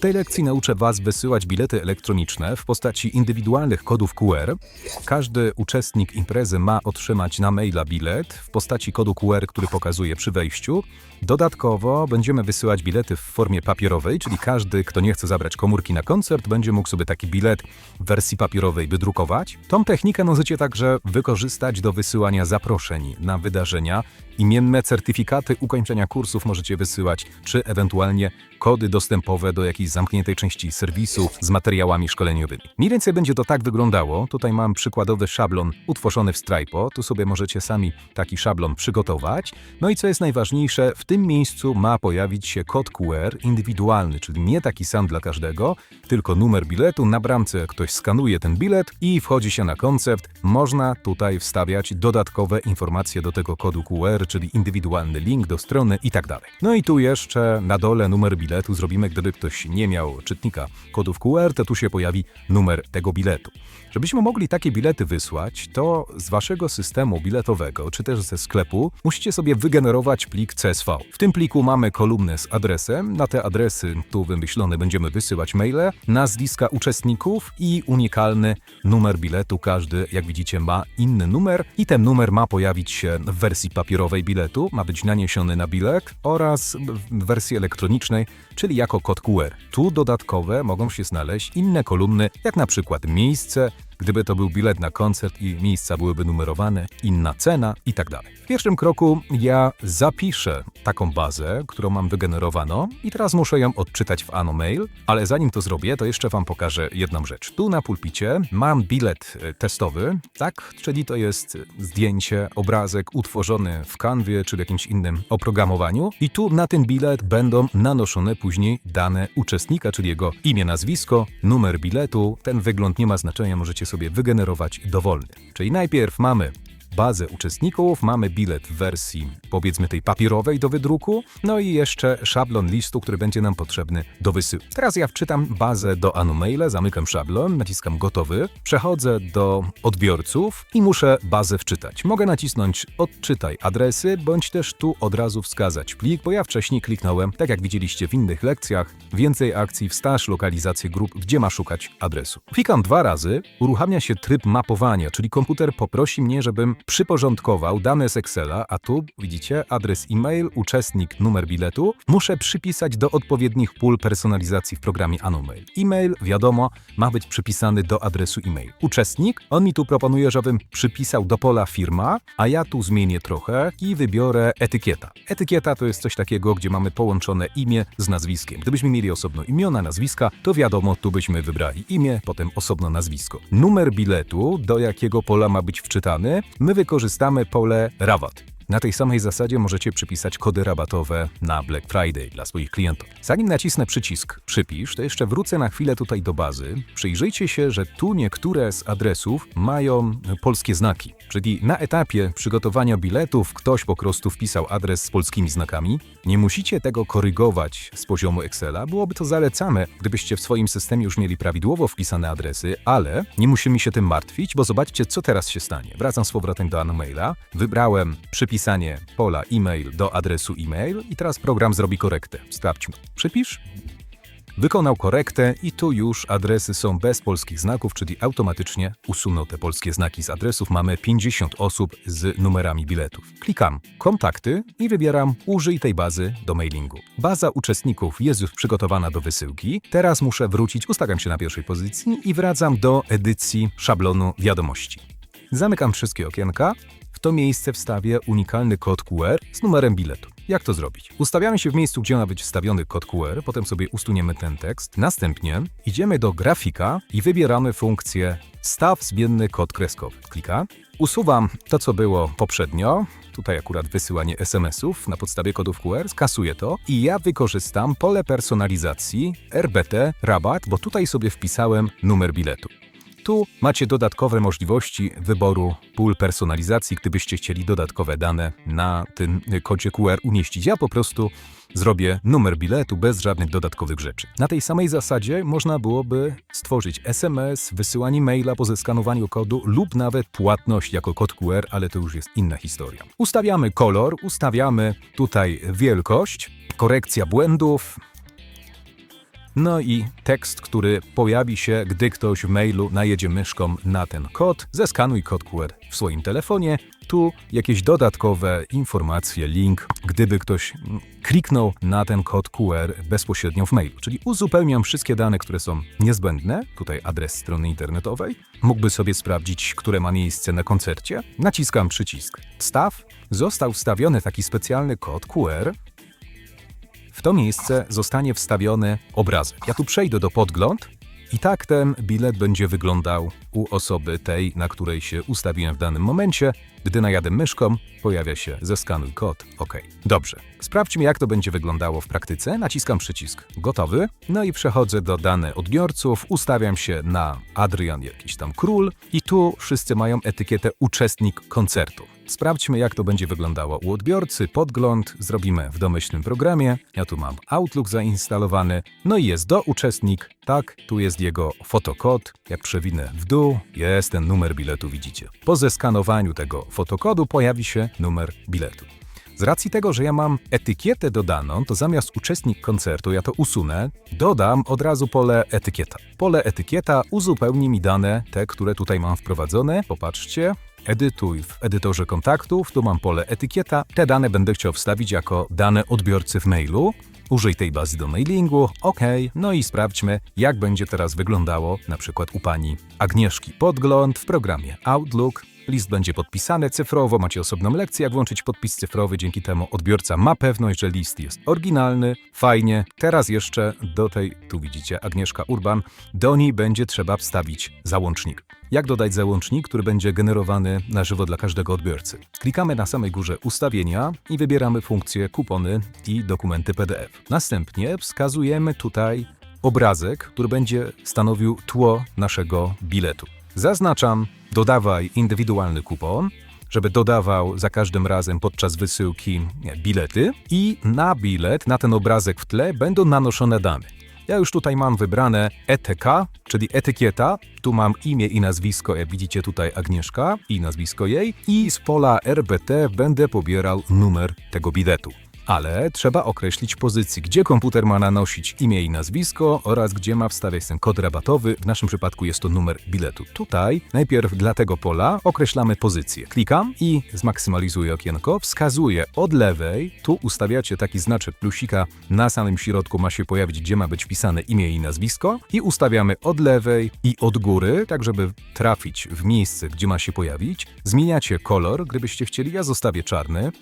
W tej lekcji nauczę Was wysyłać bilety elektroniczne w postaci indywidualnych kodów QR. Każdy uczestnik imprezy ma otrzymać na maila bilet w postaci kodu QR, który pokazuje przy wejściu. Dodatkowo będziemy wysyłać bilety w formie papierowej, czyli każdy, kto nie chce zabrać komórki na koncert, będzie mógł sobie taki bilet w wersji papierowej wydrukować. Tą technikę możecie także wykorzystać do wysyłania zaproszeń na wydarzenia. Imienne certyfikaty ukończenia kursów możecie wysyłać, czy ewentualnie kody dostępowe do jakiejś zamkniętej części serwisu z materiałami szkoleniowymi. Mniej więcej będzie to tak wyglądało. Tutaj mam przykładowy szablon utworzony w Stripe. Tu sobie możecie sami taki szablon przygotować. No i co jest najważniejsze, w tym miejscu ma pojawić się kod QR indywidualny, czyli nie taki sam dla każdego, tylko numer biletu. Na bramce ktoś skanuje ten bilet i wchodzi się na koncept. Można tutaj wstawiać dodatkowe informacje do tego kodu QR, czyli indywidualny link do strony i tak dalej. No i tu jeszcze na dole numer biletu zrobimy, gdyby ktoś nie miał czytnika kodów QR, to tu się pojawi numer tego biletu. Żebyśmy mogli takie bilety wysłać, to z waszego systemu biletowego, czy też ze sklepu, musicie sobie wygenerować plik CSV. W tym pliku mamy kolumnę z adresem. Na te adresy tu wymyślone będziemy wysyłać maile, nazwiska uczestników i unikalny numer biletu. Każdy, jak widzicie, ma inny numer i ten numer ma pojawić się w wersji papierowej biletu, ma być naniesiony na bilet oraz w wersji elektronicznej, czyli jako kod QR. Tu dodatkowe mogą się znaleźć inne kolumny, jak na przykład miejsce, gdyby to był bilet na koncert i miejsca byłyby numerowane, inna cena i tak dalej. W pierwszym kroku ja zapiszę taką bazę, którą mam wygenerowaną i teraz muszę ją odczytać w AnoMail, ale zanim to zrobię, to jeszcze Wam pokażę jedną rzecz. Tu na pulpicie mam bilet e, testowy, tak? Czyli to jest zdjęcie, obrazek utworzony w Canwie czy w jakimś innym oprogramowaniu i tu na ten bilet będą nanoszone później dane uczestnika, czyli jego imię, nazwisko, numer biletu. Ten wygląd nie ma znaczenia, możecie sobie wygenerować dowolny. Czyli najpierw mamy bazę uczestników, mamy bilet w wersji powiedzmy tej papierowej do wydruku, no i jeszcze szablon listu, który będzie nam potrzebny do wysyłki. Teraz ja wczytam bazę do Anomaila, zamykam szablon, naciskam gotowy, przechodzę do odbiorców i muszę bazę wczytać. Mogę nacisnąć odczytaj adresy, bądź też tu od razu wskazać plik, bo ja wcześniej kliknąłem, tak jak widzieliście w innych lekcjach, więcej akcji wstaż lokalizację grup, gdzie ma szukać adresu. Klikam dwa razy, uruchamia się tryb mapowania, czyli komputer poprosi mnie, żebym przyporządkował dane z Excela, a tu widzicie adres e-mail, uczestnik, numer biletu. Muszę przypisać do odpowiednich pól personalizacji w programie AnoMail. E-mail, wiadomo, ma być przypisany do adresu e-mail. Uczestnik, on mi tu proponuje, żebym przypisał do pola firma, a ja tu zmienię trochę i wybiorę etykieta. Etykieta to jest coś takiego, gdzie mamy połączone imię z nazwiskiem. Gdybyśmy mieli osobno imiona, nazwiska, to wiadomo, tu byśmy wybrali imię, potem osobno nazwisko. Numer biletu, do jakiego pola ma być wczytany, my wykorzystamy pole rabat. Na tej samej zasadzie możecie przypisać kody rabatowe na Black Friday dla swoich klientów. Zanim nacisnę przycisk Przypisz, to jeszcze wrócę na chwilę tutaj do bazy. Przyjrzyjcie się, że tu niektóre z adresów mają polskie znaki. Czyli na etapie przygotowania biletów ktoś po prostu wpisał adres z polskimi znakami. Nie musicie tego korygować z poziomu Excela, byłoby to zalecane, gdybyście w swoim systemie już mieli prawidłowo wpisane adresy, ale nie musimy się tym martwić, bo zobaczcie, co teraz się stanie. Wracam z powrotem do Anomaila, wybrałem przypisanie pola e-mail do adresu e-mail i teraz program zrobi korektę. Sprawdźmy. Przypisz? Wykonał korektę i tu już adresy są bez polskich znaków, czyli automatycznie usunął te polskie znaki z adresów. Mamy 50 osób z numerami biletów. Klikam kontakty i wybieram użyj tej bazy do mailingu. Baza uczestników jest już przygotowana do wysyłki. Teraz muszę wrócić, ustawiam się na pierwszej pozycji i wracam do edycji szablonu wiadomości. Zamykam wszystkie okienka. To miejsce wstawię unikalny kod QR z numerem biletu. Jak to zrobić? Ustawiamy się w miejscu, gdzie ma być wstawiony kod QR, potem sobie usuniemy ten tekst. Następnie idziemy do grafika i wybieramy funkcję staw zmienny kod kreskowy. Klika. Usuwam to, co było poprzednio. Tutaj akurat wysyłanie SMS-ów na podstawie kodów QR. Skasuję to i ja wykorzystam pole personalizacji RBT rabat, bo tutaj sobie wpisałem numer biletu. Tu macie dodatkowe możliwości wyboru pól personalizacji, gdybyście chcieli dodatkowe dane na tym kodzie QR umieścić. Ja po prostu zrobię numer biletu bez żadnych dodatkowych rzeczy. Na tej samej zasadzie można byłoby stworzyć SMS, wysyłanie maila po zeskanowaniu kodu lub nawet płatność jako kod QR, ale to już jest inna historia. Ustawiamy kolor, ustawiamy tutaj wielkość, korekcja błędów, no i tekst, który pojawi się, gdy ktoś w mailu najedzie myszką na ten kod. Zeskanuj kod QR w swoim telefonie. Tu jakieś dodatkowe informacje, link, gdyby ktoś mm, kliknął na ten kod QR bezpośrednio w mailu. Czyli uzupełniam wszystkie dane, które są niezbędne. Tutaj adres strony internetowej. Mógłby sobie sprawdzić, które ma miejsce na koncercie. Naciskam przycisk Wstaw. Został wstawiony taki specjalny kod QR, w to miejsce zostanie wstawiony obrazek. Ja tu przejdę do podgląd i tak ten bilet będzie wyglądał u osoby tej, na której się ustawiłem w danym momencie. Gdy najadę myszką, pojawia się zeskanuj kod. OK. Dobrze. Sprawdźmy, jak to będzie wyglądało w praktyce. Naciskam przycisk gotowy, no i przechodzę do dane odbiorców, ustawiam się na Adrian jakiś tam król i tu wszyscy mają etykietę uczestnik koncertu. Sprawdźmy, jak to będzie wyglądało u odbiorcy. Podgląd zrobimy w domyślnym programie. Ja tu mam Outlook zainstalowany. No i jest do uczestnik. Tak, tu jest jego fotokod. Jak przewinę w dół, jest ten numer biletu, widzicie. Po zeskanowaniu tego fotokodu pojawi się numer biletu. Z racji tego, że ja mam etykietę dodaną, to zamiast uczestnik koncertu, ja to usunę, dodam od razu pole etykieta. Pole etykieta uzupełni mi dane, te, które tutaj mam wprowadzone. Popatrzcie, Edytuj w edytorze kontaktów, tu mam pole etykieta. Te dane będę chciał wstawić jako dane odbiorcy w mailu. Użyj tej bazy do mailingu, OK, no i sprawdźmy, jak będzie teraz wyglądało na przykład u pani Agnieszki. Podgląd w programie Outlook. List będzie podpisany cyfrowo, macie osobną lekcję, jak włączyć podpis cyfrowy, dzięki temu odbiorca ma pewność, że list jest oryginalny, fajnie. Teraz jeszcze do tej, tu widzicie, Agnieszka Urban, do niej będzie trzeba wstawić załącznik. Jak dodać załącznik, który będzie generowany na żywo dla każdego odbiorcy? Klikamy na samej górze ustawienia i wybieramy funkcję kupony i dokumenty PDF. Następnie wskazujemy tutaj obrazek, który będzie stanowił tło naszego biletu. Zaznaczam dodawaj indywidualny kupon, żeby dodawał za każdym razem podczas wysyłki bilety i na bilet, na ten obrazek w tle będą nanoszone dane. Ja już tutaj mam wybrane ETK, czyli etykieta. Tu mam imię i nazwisko, jak widzicie tutaj Agnieszka i nazwisko jej. I z pola RBT będę pobierał numer tego biletu. Ale trzeba określić pozycji, gdzie komputer ma nanosić imię i nazwisko oraz gdzie ma wstawiać ten kod rabatowy. W naszym przypadku jest to numer biletu. Tutaj najpierw dla tego pola określamy pozycję. Klikam i zmaksymalizuję okienko. Wskazuję od lewej. Tu ustawiacie taki znaczek plusika. Na samym środku ma się pojawić, gdzie ma być wpisane imię i nazwisko. I ustawiamy od lewej i od góry, tak żeby trafić w miejsce, gdzie ma się pojawić. Zmieniacie kolor, gdybyście chcieli. Ja zostawię czarny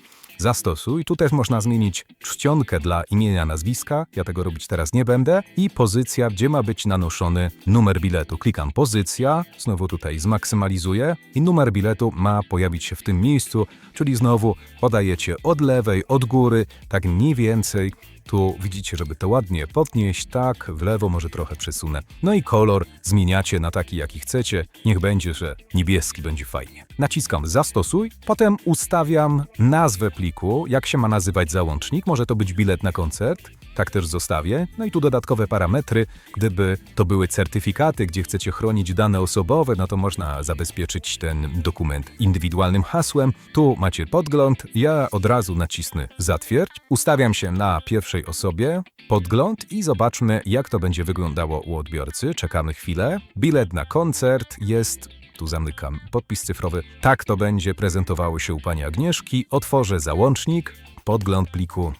zastosuj. Tu też można zmienić czcionkę dla imienia, nazwiska. Ja tego robić teraz nie będę. I pozycja, gdzie ma być nanoszony numer biletu. Klikam pozycja, znowu tutaj zmaksymalizuję i numer biletu ma pojawić się w tym miejscu, czyli znowu podajecie od lewej, od góry, tak mniej więcej. Tu widzicie, żeby to ładnie podnieść, tak, w lewo może trochę przesunę. No i kolor zmieniacie na taki, jaki chcecie. Niech będzie, że niebieski będzie fajnie. Naciskam zastosuj, potem ustawiam nazwę pliku, jak się ma nazywać załącznik. Może to być bilet na koncert, tak też zostawię. No i tu dodatkowe parametry. Gdyby to były certyfikaty, gdzie chcecie chronić dane osobowe, no to można zabezpieczyć ten dokument indywidualnym hasłem. Tu macie podgląd. Ja od razu nacisnę zatwierdź. Ustawiam się na pierwszej osobie, podgląd i zobaczmy, jak to będzie wyglądało u odbiorcy. Czekamy chwilę. Bilet na koncert jest tu zamykam podpis cyfrowy. Tak to będzie prezentowało się u pani Agnieszki. Otworzę załącznik, podgląd pliku.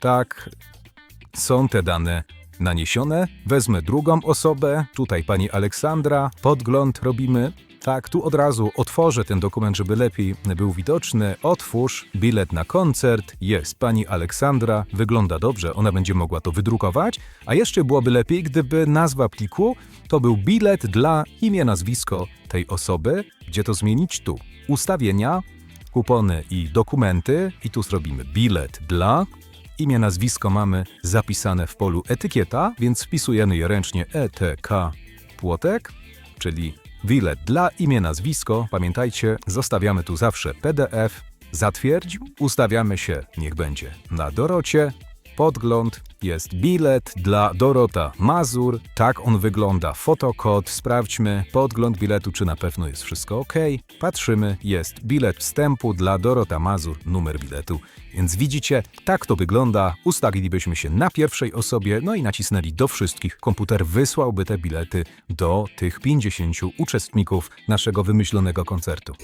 Tak, są te dane naniesione. Wezmę drugą osobę, tutaj pani Aleksandra, podgląd robimy. Tak, tu od razu otworzę ten dokument, żeby lepiej był widoczny. Otwórz bilet na koncert. Jest pani Aleksandra, wygląda dobrze, ona będzie mogła to wydrukować. A jeszcze byłoby lepiej, gdyby nazwa pliku to był bilet dla imię, nazwisko tej osoby. Gdzie to zmienić? Tu. Ustawienia, kupony i dokumenty. I tu zrobimy bilet dla Imię, nazwisko mamy zapisane w polu etykieta, więc wpisujemy je ręcznie ETK płotek, czyli bilet dla imię, nazwisko. Pamiętajcie, zostawiamy tu zawsze PDF. Zatwierdź, ustawiamy się, niech będzie na Dorocie. Podgląd, jest bilet dla Dorota Mazur. Tak on wygląda. Fotokod, sprawdźmy podgląd biletu, czy na pewno jest wszystko ok. Patrzymy, jest bilet wstępu dla Dorota Mazur, numer biletu. Więc widzicie, tak to wygląda. Ustawilibyśmy się na pierwszej osobie, no i nacisnęli do wszystkich. Komputer wysłałby te bilety do tych 50 uczestników naszego wymyślonego koncertu.